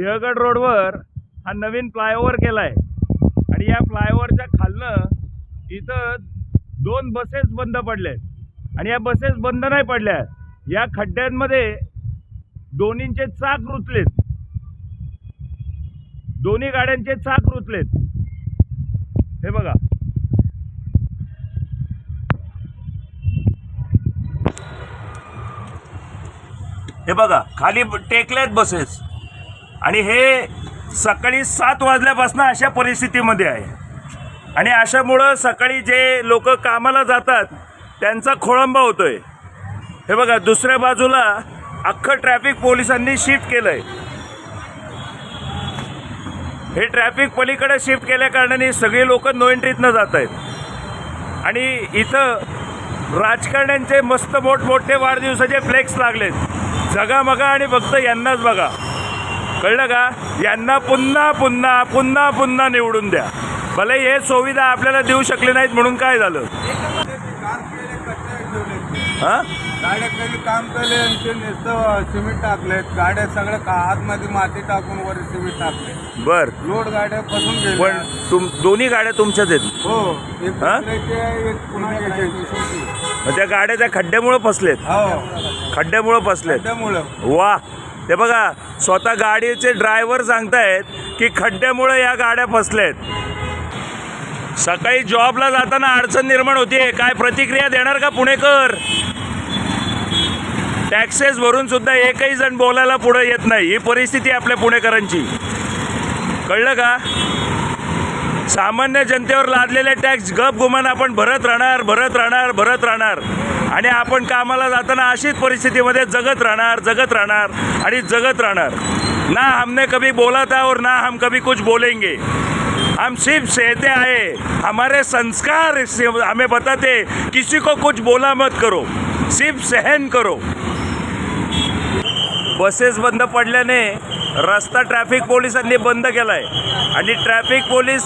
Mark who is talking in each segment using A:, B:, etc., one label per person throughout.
A: सिंहगड रोडवर हा नवीन फ्लायओव्हर केला आहे आणि या फ्लायओव्हरच्या खालनं इथं दोन बसेस बंद पडल्या आहेत आणि या बसेस बंद नाही पडल्या या खड्ड्यांमध्ये दोन्हींचे चाक रुतलेत. दोन्ही गाड्यांचे चाक रुतलेत. हे बघा. हे बघा खाली टेकल्यात बसेस. आणि हे सकाळी सात वाजल्यापासून अशा परिस्थितीमध्ये आहे. आणि अशामुळं सकाळी जे लोक कामाला जातात त्यांचा खोळंबा होतो आहे हे बघा दुसऱ्या बाजूला अख्खं ट्रॅफिक पोलिसांनी शिफ्ट केलं आहे हे ट्रॅफिक पलीकडे शिफ्ट केल्या कारणाने सगळी लोक नो एंट्रीतनं जात आहेत. आणि इथं राजकारण्यांचे मस्त मोठमोठे वाढदिवसाचे फ्लेक्स लागलेत. जगामगा आणि फक्त यांनाच बघा. कळलं का? यांना पुन्हा पुन्हा पुन्हा पुन्हा निवडून द्या. भले हे सुविधा आपल्याला देऊ शकले नाहीत म्हणून काय झालं? हा?
B: गाड्या केली काम केले आणि ते नुसतं सिमेंट टाकलेत गाड्या सगळं का आतमध्ये माती टाकून वर सिमेंट टाकले.
A: बर.
B: लोड गाड्या फसून
A: पण
B: गेल्या
A: तुम दोन्ही गाड्या तुमच्याच आहेत.
B: हो एक
A: हा?
B: दुसऱ्याची आहे, एक पुन्हा याची.
A: मग त्या गाड्या त्या खड्ड्यामुळं फसलेत.
B: हो.
A: खड्ड्यामुळं फसलेत.
B: त्यामुळं
A: वा. ते बघा स्वतः गाडीचे ड्रायव्हर सांगतायत की खड्ड्यामुळे या गाड्या फसल्यात सकाळी जॉबला जाताना अडचण निर्माण होतीये. काय प्रतिक्रिया देणार का पुणेकर? टॅक्सेस भरून सुद्धा एकही जण बोलायला पुढे येत नाही. ही परिस्थिती आपल्या पुणेकरांची. कळलं का? सामान्य जनतेवर लादलेले टॅक्स गप गुमान आपण भरत राहणार भरत राहणार भरत राहणार. आणि आपण कामाला जाताना अशीच परिस्थितीमध्ये जगत राहणार जगत राहणार आणि जगत राहणार. ना हमने कभी बोला था और ना हम कभी कुछ बोलेंगे. हम सिर्फ सहते आए. हमारे संस्कार हमें बताते किसी को कुछ बोला मत करो. सिर्फ सहन करो. बसेस बंद पडल्याने रस्ता ट्रॅफिक पोलिसांनी बंद केला आहे आणि ट्रॅफिक पोलीस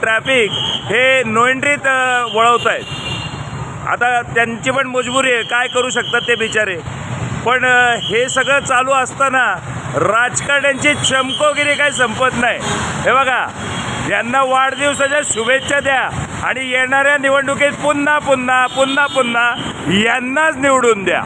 A: ट्रॅफिक हे नोएंट्रीत वळवत आहेत आता त्यांची पण मजबुरी आहे. काय करू शकतात ते बिचारे? पण हे सगळं चालू असताना राजकारण्यांची चमकोगिरी काही संपत नाही. हे बघा यांना वाढदिवसाच्या शुभेच्छा द्या आणि येणाऱ्या निवडणुकीत पुन्हा पुन्हा पुन्हा पुन्हा यांनाच निवडून द्या.